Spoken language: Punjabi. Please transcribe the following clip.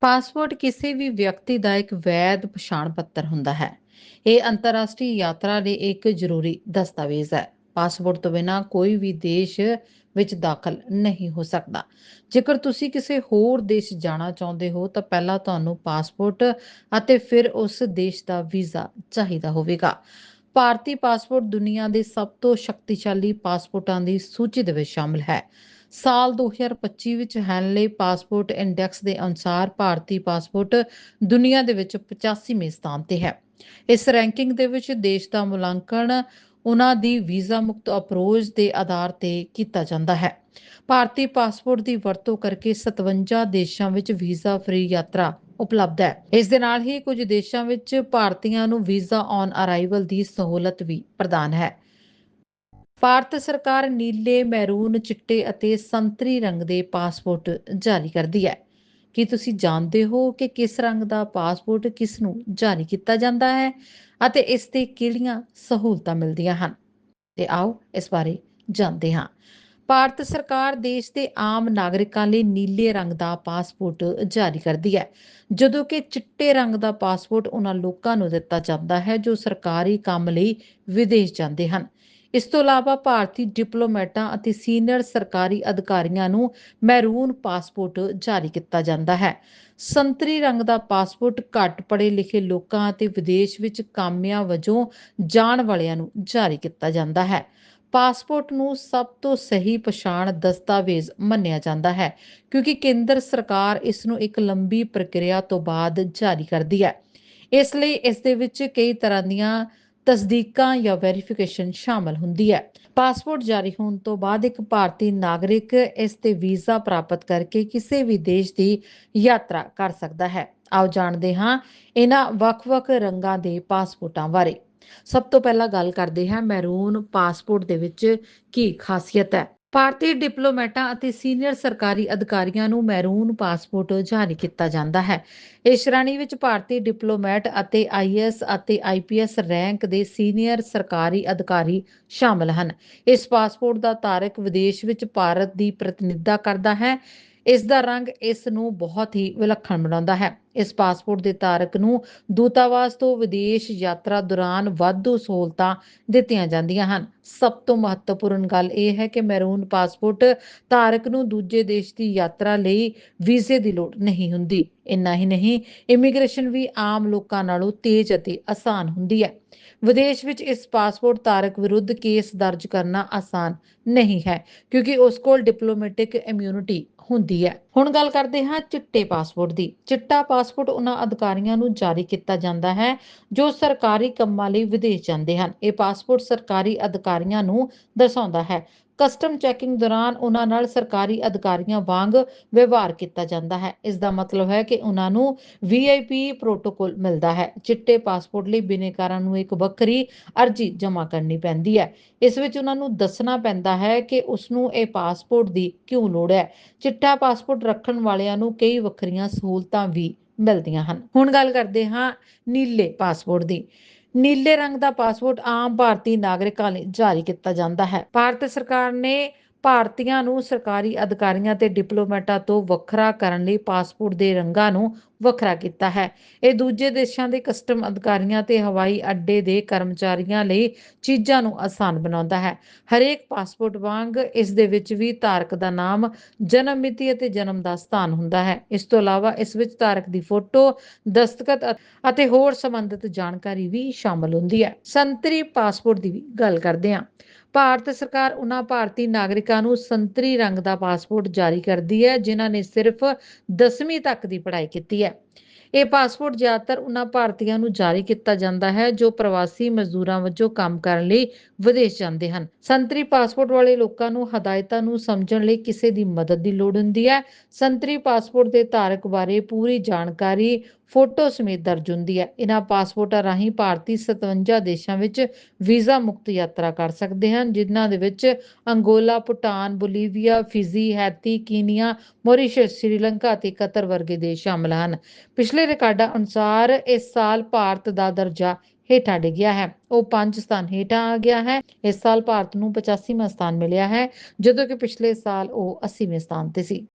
ਪਾਸਪੋਰਟ ਕਿਸੇ ਵੀ ਵਿਅਕਤੀ ਦਾ ਇੱਕ ਵੈਧ ਪਛਾਣ ਪੱਤਰ ਹੁੰਦਾ ਹੈ। ਇਹ ਅੰਤਰਰਾਸ਼ਟਰੀ ਯਾਤਰਾ ਲਈ ਇੱਕ ਜ਼ਰੂਰੀ ਦਸਤਾਵੇਜ਼ ਹੈ। ਪਾਸਪੋਰਟ ਤੋਂ ਬਿਨਾਂ ਕੋਈ ਵੀ ਦੇਸ਼ ਵਿੱਚ ਦਾਖਲ ਨਹੀਂ ਹੋ ਸਕਦਾ। ਜੇਕਰ ਤੁਸੀਂ ਕਿਸੇ ਹੋਰ ਦੇਸ਼ ਜਾਣਾ ਚਾਹੁੰਦੇ ਹੋ, ਤਾਂ ਪਹਿਲਾਂ ਤੁਹਾਨੂੰ ਪਾਸਪੋਰਟ ਅਤੇ ਫਿਰ ਉਸ ਦੇਸ਼ ਦਾ ਵੀਜ਼ਾ ਚਾਹੀਦਾ ਹੋਵੇਗਾ। ਭਾਰਤੀ ਪਾਸਪੋਰਟ ਦੁਨੀਆ ਦੇ ਸਭ ਤੋਂ ਸ਼ਕਤੀਸ਼ਾਲੀ ਪਾਸਪੋਰਟਾਂ ਦੀ ਸੂਚੀ ਦੇ ਵਿੱਚ ਸ਼ਾਮਲ ਹੈ। ਸਾਲ 2025 ਵਿੱਚ ਹੈਨਲੇ ਪਾਸਪੋਰਟ ਇੰਡੈਕਸ ਦੇ ਅਨੁਸਾਰ ਭਾਰਤੀ ਪਾਸਪੋਰਟ ਦੁਨੀਆ ਦੇ ਵਿੱਚ 85ਵੇਂ ਸਥਾਨ ਤੇ ਹੈ। ਇਸ ਰੈਂਕਿੰਗ ਦੇ ਵਿੱਚ ਦੇਸ਼ ਦਾ ਮੁਲਾਂਕਣ ਉਹਨਾਂ ਦੀ ਵੀਜ਼ਾ ਮੁਕਤ ਅਪਰੋਚ ਦੇ ਆਧਾਰ ਤੇ ਕੀਤਾ ਜਾਂਦਾ ਹੈ। ਭਾਰਤੀ ਪਾਸਪੋਰਟ ਦੀ ਵਰਤੋਂ ਕਰਕੇ 57 ਦੇਸ਼ਾਂ ਵਿੱਚ ਵੀਜ਼ਾ ਫ੍ਰੀ ਯਾਤਰਾ ਉਪਲਬਧ ਹੈ। ਇਸ ਦੇ ਨਾਲ ਹੀ ਕੁਝ ਦੇਸ਼ਾਂ ਵਿੱਚ ਭਾਰਤੀਆਂ ਨੂੰ ਵੀਜ਼ਾ ਔਨ ਅਰਾਈਵਲ ਦੀ ਸਹੂਲਤ ਵੀ ਪ੍ਰਦਾਨ ਹੈ। ਭਾਰਤ ਸਰਕਾਰ ਨੀਲੇ, ਮੈਰੂਨ, ਚਿੱਟੇ ਅਤੇ ਸੰਤਰੀ ਰੰਗ ਦੇ ਪਾਸਪੋਰਟ ਜਾਰੀ ਕਰਦੀ ਹੈ। ਕੀ ਤੁਸੀਂ ਜਾਣਦੇ ਹੋ ਕਿ ਕਿਸ ਰੰਗ ਦਾ ਪਾਸਪੋਰਟ ਕਿਸ ਨੂੰ ਜਾਰੀ ਕੀਤਾ ਜਾਂਦਾ ਹੈ ਅਤੇ ਇਸ ਤੇ ਕਿਹੜੀਆਂ ਸਹੂਲਤਾਂ ਮਿਲਦੀਆਂ ਹਨ? ਤੇ ਆਓ ਇਸ ਬਾਰੇ ਜਾਣਦੇ ਹਾਂ। ਭਾਰਤ ਸਰਕਾਰ ਦੇਸ਼ ਦੇ ਆਮ ਨਾਗਰਿਕਾਂ ਲਈ ਨੀਲੇ ਰੰਗ ਦਾ ਪਾਸਪੋਰਟ ਜਾਰੀ ਕਰਦੀ ਹੈ। ਜਦੋਂ ਕਿ ਚਿੱਟੇ ਰੰਗ ਦਾ ਪਾਸਪੋਰਟ ਉਹਨਾਂ ਲੋਕਾਂ ਨੂੰ ਦਿੱਤਾ ਜਾਂਦਾ ਹੈ ਜੋ ਸਰਕਾਰੀ ਕੰਮ ਲਈ ਵਿਦੇਸ਼ ਜਾਂਦੇ ਹਨ। ਇਸ ਤੋਂ ਇਲਾਵਾ ਭਾਰਤੀ ਡਿਪਲੋਮੈਟਾਂ ਅਤੇ ਸੀਨੀਅਰ ਸਰਕਾਰੀ ਅਧਿਕਾਰੀਆਂ ਨੂੰ ਮੈਰੂਨ ਪਾਸਪੋਰਟ ਜਾਰੀ ਕੀਤਾ ਜਾਂਦਾ ਹੈ। ਸੰਤਰੀ ਰੰਗ ਦਾ ਪਾਸਪੋਰਟ ਘੱਟ ਪੜ੍ਹੇ ਲਿਖੇ ਲੋਕਾਂ ਅਤੇ ਵਿਦੇਸ਼ ਵਿੱਚ ਕਾਮਿਆਂ ਵਜੋਂ ਜਾਣ ਵਾਲਿਆਂ ਨੂੰ ਜਾਰੀ ਕੀਤਾ ਜਾਂਦਾ ਹੈ। ਪਾਸਪੋਰਟ ਨੂੰ ਸਭ ਤੋਂ ਸਹੀ ਪਛਾਣ ਦਸਤਾਵੇਜ਼ ਮੰਨਿਆ ਜਾਂਦਾ ਹੈ, ਕਿਉਂਕਿ ਕੇਂਦਰ ਸਰਕਾਰ ਇਸ ਨੂੰ ਇੱਕ ਲੰਬੀ ਪ੍ਰਕਿਰਿਆ ਤੋਂ ਬਾਅਦ ਜਾਰੀ ਕਰਦੀ ਹੈ। ਇਸ ਲਈ ਇਸ ਦੇ ਵਿੱਚ ਕਈ ਤਰ੍ਹਾਂ ਦੀਆਂ ਤਸਦੀਕਾਂ ਜਾਂ ਵੈਰੀਫਿਕੇਸ਼ਨ ਸ਼ਾਮਲ ਹੁੰਦੀ ਹੈ। ਪਾਸਪੋਰਟ ਜਾਰੀ ਹੋਣ ਤੋਂ ਬਾਅਦ ਇੱਕ ਭਾਰਤੀ ਨਾਗਰਿਕ ਇਸ ਤੇ ਵੀਜ਼ਾ ਪ੍ਰਾਪਤ ਕਰਕੇ ਕਿਸੇ ਵੀ ਦੇਸ਼ ਦੀ ਯਾਤਰਾ ਕਰ ਸਕਦਾ ਹੈ। ਆਓ ਜਾਣਦੇ ਹਾਂ ਇਹਨਾਂ ਵੱਖ-ਵੱਖ ਰੰਗਾਂ ਦੇ ਪਾਸਪੋਰਟਾਂ ਬਾਰੇ। ਸਭ ਤੋਂ ਪਹਿਲਾਂ ਗੱਲ ਕਰਦੇ ਹਾਂ ਮੈਰੂਨ ਪਾਸਪੋਰਟ ਦੇ ਵਿੱਚ ਕੀ ਖਾਸੀਅਤ ਹੈ। ਭਾਰਤੀ ਡਿਪਲੋਮੈਟਾਂ ਅਤੇ ਸੀਨੀਅਰ ਸਰਕਾਰੀ ਅਧਿਕਾਰੀਆਂ ਨੂੰ ਮੈਰੂਨ ਪਾਸਪੋਰਟ ਜਾਰੀ ਕੀਤਾ ਜਾਂਦਾ ਹੈ। ਇਸ ਸ਼੍ਰੇਣੀ ਵਿੱਚ ਭਾਰਤੀ ਡਿਪਲੋਮੈਟ ਅਤੇ ਆਈਐਸ ਅਤੇ ਆਈਪੀਐਸ ਰੈਂਕ ਦੇ ਸੀਨੀਅਰ ਸਰਕਾਰੀ ਅਧਿਕਾਰੀ ਸ਼ਾਮਲ ਹਨ। ਇਸ ਪਾਸਪੋਰਟ ਦਾ ਧਾਰਕ ਵਿਦੇਸ਼ ਵਿੱਚ ਭਾਰਤ ਦੀ ਪ੍ਰਤੀਨਿਧਤਾ ਕਰਦਾ ਹੈ। ਇਸ ਦਾ ਰੰਗ ਇਸ ਨੂੰ ਬਹੁਤ ਹੀ ਵਿਲੱਖਣ ਬਣਾਉਂਦਾ ਹੈ। ਇਸ ਪਾਸਪੋਰਟ ਦੇ ਧਾਰਕ ਨੂੰ ਦੂਤਾਵਾਸ ਤੋਂ ਵਿਦੇਸ਼ ਯਾਤਰਾ ਦੌਰਾਨ ਵਾਧੂ ਸਹੂਲਤਾਂ ਦਿੱਤੀਆਂ ਜਾਂਦੀਆਂ ਹਨ। ਸਭ ਤੋਂ ਮਹੱਤਵਪੂਰਨ ਗੱਲ ਇਹ ਹੈ ਕਿ ਮੈਰੂਨ ਪਾਸਪੋਰਟ ਧਾਰਕ ਨੂੰ ਦੂਜੇ ਦੇਸ਼ ਦੀ ਯਾਤਰਾ ਲਈ ਵੀਜ਼ੇ ਦੀ ਲੋੜ ਨਹੀਂ ਹੁੰਦੀ। ਇੰਨਾ ਹੀ ਨਹੀਂ, ਇਮੀਗ੍ਰੇਸ਼ਨ ਵੀ ਆਮ ਲੋਕਾਂ ਨਾਲੋਂ ਤੇਜ਼ ਅਤੇ ਆਸਾਨ ਹੁੰਦੀ ਹੈ। ਵਿਦੇਸ਼ ਵਿੱਚ ਇਸ ਪਾਸਪੋਰਟ ਧਾਰਕ ਵਿਰੁੱਧ ਕੇਸ ਦਰਜ ਕਰਨਾ ਆਸਾਨ ਨਹੀਂ ਹੈ, ਕਿਉਂਕਿ ਉਸ ਕੋਲ ਡਿਪਲੋਮੈਟਿਕ ਇਮਿਊਨਿਟੀ ਹੁੰਦੀ ਹੈ। ਹੁਣ ਗੱਲ ਕਰਦੇ ਹਾਂ ਚਿੱਟੇ ਪਾਸਪੋਰਟ ਦੀ। ਚਿੱਟਾ ਪਾਸਪੋਰਟ ਉਹਨਾਂ ਅਧਿਕਾਰੀਆਂ ਨੂੰ ਜਾਰੀ ਕੀਤਾ ਜਾਂਦਾ ਹੈ, ਜੋ ਸਰਕਾਰੀ ਕੰਮਾਂ ਲਈ ਵਿਦੇਸ਼ ਜਾਂਦੇ ਹਨ। ਇਹ ਪਾਸਪੋਰਟ ਸਰਕਾਰੀ ਅਧਿਕਾਰੀਆਂ ਨੂੰ ਦਰਸਾਉਂਦਾ ਹੈ। ਕਸਟਮ ਚੈਕਿੰਗ ਦੌਰਾਨ ਉਹਨਾਂ ਨਾਲ ਸਰਕਾਰੀ ਅਧਿਕਾਰੀਆਂ ਵਾਂਗ ਵਿਵਹਾਰ ਕੀਤਾ ਜਾਂਦਾ ਹੈ। ਇਸ ਦਾ ਮਤਲਬ ਹੈ ਕਿ ਉਹਨਾਂ ਨੂੰ ਵੀਆਈਪੀ ਪ੍ਰੋਟੋਕਾਲ ਮਿਲਦਾ ਹੈ। ਚਿੱਟੇ ਪਾਸਪੋਰਟ ਲਈ ਬਿਨੇਕਾਰਾਂ ਨੂੰ ਇੱਕ ਵੱਖਰੀ ਅਰਜ਼ੀ ਜਮ੍ਹਾਂ ਕਰਨੀ ਪੈਂਦੀ ਹੈ। ਇਸ ਵਿੱਚ ਉਹਨਾਂ ਨੂੰ ਦੱਸਣਾ ਪੈਂਦਾ ਹੈ ਕਿ ਉਸ ਨੂੰ ਇਹ ਪਾਸਪੋਰਟ ਦੀ ਕਿਉਂ ਲੋੜ ਹੈ? ਚਿੱਟਾ ਪਾਸਪੋਰਟ ਰੱਖਣ ਵਾਲਿਆਂ ਨੂੰ ਕਈ ਵੱਖਰੀਆਂ ਸਹੂਲਤਾਂ ਵੀ ਮਿਲਦੀਆਂ ਹਨ। ਹੁਣ ਗੱਲ ਕਰਦੇ ਹਾਂ ਨੀਲੇ ਪਾਸਪੋਰਟ ਦੀ। ਨੀਲੇ ਰੰਗ ਦਾ ਪਾਸਪੋਰਟ ਆਮ ਭਾਰਤੀ ਨਾਗਰਿਕਾਂ ਲਈ ਜਾਰੀ ਕੀਤਾ ਜਾਂਦਾ ਹੈ। ਭਾਰਤ ਸਰਕਾਰ ਨੇ ਭਾਰਤੀਆਂ ਨੂੰ ਸਰਕਾਰੀ ਅਧਿਕਾਰੀਆਂ ਤੇ ਡਿਪਲੋਮੈਟਾਂ ਤੋਂ ਵੱਖਰਾ ਕਰਨ ਲਈ ਪਾਸਪੋਰਟ ਦੇ ਰੰਗਾਂ ਨੂੰ ਵੱਖਰਾ ਕੀਤਾ ਹੈ। ਇਹ ਦੂਜੇ ਦੇਸ਼ਾਂ ਦੇ ਕਸਟਮ ਅਧਿਕਾਰੀਆਂ ਤੇ ਹਵਾਈ ਅੱਡੇ ਦੇ ਕਰਮਚਾਰੀਆਂ ਲਈ ਚੀਜ਼ਾਂ ਨੂੰ ਆਸਾਨ ਬਣਾਉਂਦਾ ਹੈ। ਹਰੇਕ ਪਾਸਪੋਰਟ ਵਾਂਗ ਇਸ ਦੇ ਵਿੱਚ ਵੀ ਧਾਰਕ ਦਾ ਨਾਮ, ਜਨਮ ਮਿਤੀ ਅਤੇ ਜਨਮ ਦਾ ਸਥਾਨ ਹੁੰਦਾ ਹੈ। ਇਸ ਤੋਂ ਇਲਾਵਾ ਇਸ ਵਿੱਚ ਧਾਰਕ ਦੀ ਫੋਟੋ, ਦਸਤਖਤ ਅਤੇ ਹੋਰ ਸੰਬੰਧਿਤ ਜਾਣਕਾਰੀ ਵੀ ਸ਼ਾਮਲ ਹੁੰਦੀ ਹੈ। ਸੰਤਰੀ ਪਾਸਪੋਰਟ ਦੀ ਵੀ ਗੱਲ ਕਰਦੇ ਹਾਂ। ਭਾਰਤ ਸਰਕਾਰ ਉਹਨਾਂ ਭਾਰਤੀ ਨਾਗਰਿਕਾਂ ਨੂੰ ਸੰਤਰੀ ਰੰਗ ਦਾ ਪਾਸਪੋਰਟ ਜਾਰੀ ਕਰਦੀ ਹੈ, ਜਿਨ੍ਹਾਂ ਨੇ ਸਿਰਫ 10ਵੀਂ ਤੱਕ ਦੀ ਪੜ੍ਹਾਈ ਕੀਤੀ ਹੈ। ਇਹ ਪਾਸਪੋਰਟ ਜ਼ਿਆਦਾਤਰ ਉਹਨਾਂ ਭਾਰਤੀਆਂ ਨੂੰ ਜਾਰੀ ਕੀਤਾ ਜਾਂਦਾ ਹੈ, ਜੋ ਪ੍ਰਵਾਸੀ ਮਜ਼ਦੂਰਾਂ ਵਜੋਂ ਕੰਮ ਕਰਨ ਲਈ ਵਿਦੇਸ਼ ਜਾਂਦੇ ਹਨ। ਸੰਤਰੀ ਪਾਸਪੋਰਟ ਵਾਲੇ ਲੋਕਾਂ ਨੂੰ ਹਦਾਇਤਾਂ ਨੂੰ ਸਮਝਣ ਲਈ ਕਿਸੇ ਦੀ ਮਦਦ ਦੀ ਲੋੜ ਹੁੰਦੀ ਹੈ। ਸੰਤਰੀ ਪਾਸਪੋਰਟ ਦੇ ਧਾਰਕ ਬਾਰੇ ਪੂਰੀ ਜਾਣਕਾਰੀ ਫੋਟੋ ਸਮੇਤ ਦਰਜ ਹੁੰਦੀ ਹੈ। ਇਹਨਾਂ ਪਾਸਪੋਰਟਾਂ ਰਾਹੀਂ ਭਾਰਤੀ 57 ਦੇਸ਼ਾਂ ਵਿੱਚ ਵੀਜ਼ਾ ਮੁਕਤ ਯਾਤਰਾ ਕਰ ਸਕਦੇ ਹਨ, ਜਿਨ੍ਹਾਂ ਦੇ ਵਿੱਚ Angola, Bhutan, Bolivia, Fiji, Haiti, Kenya, Mauritius, Sri Lanka ਅਤੇ ਕਤਰ ਵਰਗੇ ਦੇਸ਼ ਸ਼ਾਮਲ ਹਨ। ਪਿਛਲੇ ਰਿਕਾਰਡਾਂ ਅਨੁਸਾਰ ਇਸ ਸਾਲ ਭਾਰਤ ਦਾ ਦਰਜਾ ਹੇਠਾਂ ਡਿੱਗਿਆ ਹੈ। ਉਹ ਪੰਜ ਸਥਾਨ ਹੇਠਾਂ ਆ ਗਿਆ ਹੈ। ਇਸ ਸਾਲ ਭਾਰਤ ਨੂੰ 85ਵਾਂ ਸਥਾਨ ਮਿਲਿਆ ਹੈ, ਜਦੋਂ ਕਿ ਪਿਛਲੇ ਸਾਲ ਉਹ 80ਵੇਂ ਸਥਾਨ ਤੇ ਸੀ।